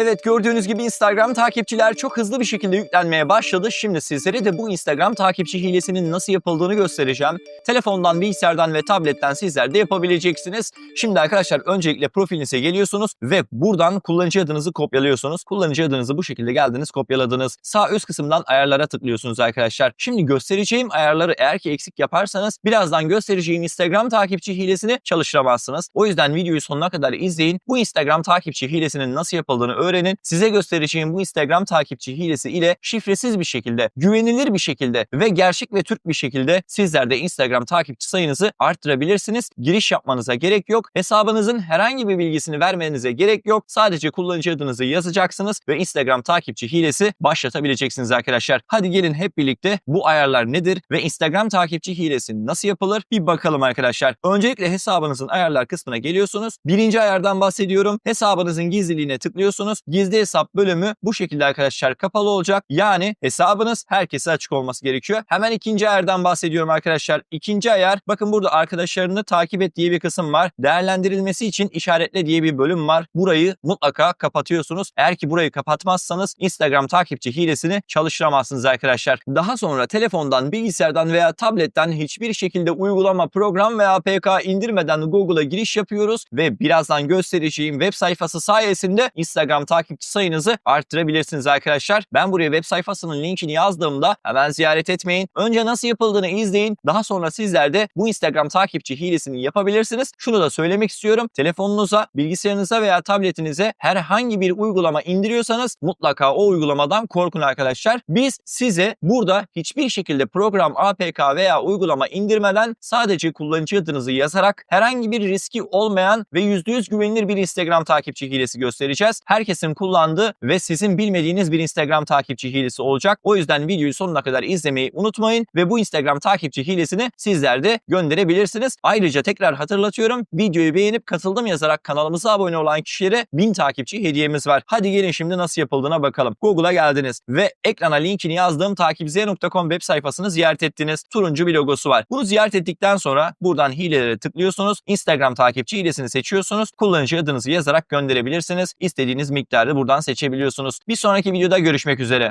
Evet gördüğünüz gibi Instagram takipçiler çok hızlı bir şekilde yüklenmeye başladı. Şimdi sizlere de bu Instagram takipçi hilesinin nasıl yapıldığını göstereceğim. Telefondan, bilgisayardan ve tabletten sizler de yapabileceksiniz. Şimdi arkadaşlar öncelikle profilinize geliyorsunuz ve buradan kullanıcı adınızı kopyalıyorsunuz. Kullanıcı adınızı bu şekilde geldiniz kopyaladınız. Sağ üst kısımdan ayarlara tıklıyorsunuz arkadaşlar. Şimdi göstereceğim ayarları eğer ki eksik yaparsanız birazdan göstereceğim Instagram takipçi hilesini çalıştıramazsınız. O yüzden videoyu sonuna kadar izleyin. Bu Instagram takipçi hilesinin nasıl yapıldığını öğrenin. Size göstereceğim bu Instagram takipçi hilesi ile şifresiz bir şekilde, güvenilir bir şekilde ve gerçek ve Türk bir şekilde sizler de Instagram takipçi sayınızı arttırabilirsiniz. Giriş yapmanıza gerek yok. Hesabınızın herhangi bir bilgisini vermenize gerek yok. Sadece kullanıcı adınızı yazacaksınız ve Instagram takipçi hilesi başlatabileceksiniz arkadaşlar. Hadi gelin hep birlikte bu ayarlar nedir ve Instagram takipçi hilesi nasıl yapılır bir bakalım arkadaşlar. Öncelikle hesabınızın ayarlar kısmına geliyorsunuz. Birinci ayardan bahsediyorum. Hesabınızın gizliliğine tıklıyorsunuz. Gizli hesap bölümü bu şekilde arkadaşlar kapalı olacak. Yani hesabınız herkese açık olması gerekiyor. Hemen ikinci ayardan bahsediyorum arkadaşlar. İkinci ayar bakın burada arkadaşlarını takip et diye bir kısım var. Değerlendirilmesi için işaretle diye bir bölüm var. Burayı mutlaka kapatıyorsunuz. Eğer ki burayı kapatmazsanız Instagram takipçi hilesini çalıştıramazsınız arkadaşlar. Daha sonra telefondan, bilgisayardan veya tabletten hiçbir şekilde uygulama, program veya APK indirmeden Google'a giriş yapıyoruz ve birazdan göstereceğim web sayfası sayesinde Instagram takipçi sayınızı arttırabilirsiniz arkadaşlar. Ben buraya web sayfasının linkini yazdığımda hemen ziyaret etmeyin. Önce nasıl yapıldığını izleyin. Daha sonra sizler de bu Instagram takipçi hilesini yapabilirsiniz. Şunu da söylemek istiyorum. Telefonunuza, bilgisayarınıza veya tabletinize herhangi bir uygulama indiriyorsanız mutlaka o uygulamadan korkun arkadaşlar. Biz size burada hiçbir şekilde program, APK veya uygulama indirmeden sadece kullanıcı adınızı yazarak herhangi bir riski olmayan ve %100 güvenilir bir Instagram takipçi hilesi göstereceğiz. Herkesin kullandığı ve sizin bilmediğiniz bir Instagram takipçi hilesi olacak. O yüzden videoyu sonuna kadar izlemeyi unutmayın ve bu Instagram takipçi hilesini sizler de gönderebilirsiniz. Ayrıca tekrar hatırlatıyorum. Videoyu beğenip katıldım yazarak kanalımıza abone olan kişilere 1000 takipçi hediyemiz var. Hadi gelin şimdi nasıl yapıldığına bakalım. Google'a geldiniz ve ekrana linkini yazdığım takipz.com web sayfasını ziyaret ettiniz. Turuncu bir logosu var. Bunu ziyaret ettikten sonra buradan hilelere tıklıyorsunuz. Instagram takipçi hilesini seçiyorsunuz. Kullanıcı adınızı yazarak gönderebilirsiniz. İstediğiniz miktarı buradan seçebiliyorsunuz. Bir sonraki videoda görüşmek üzere.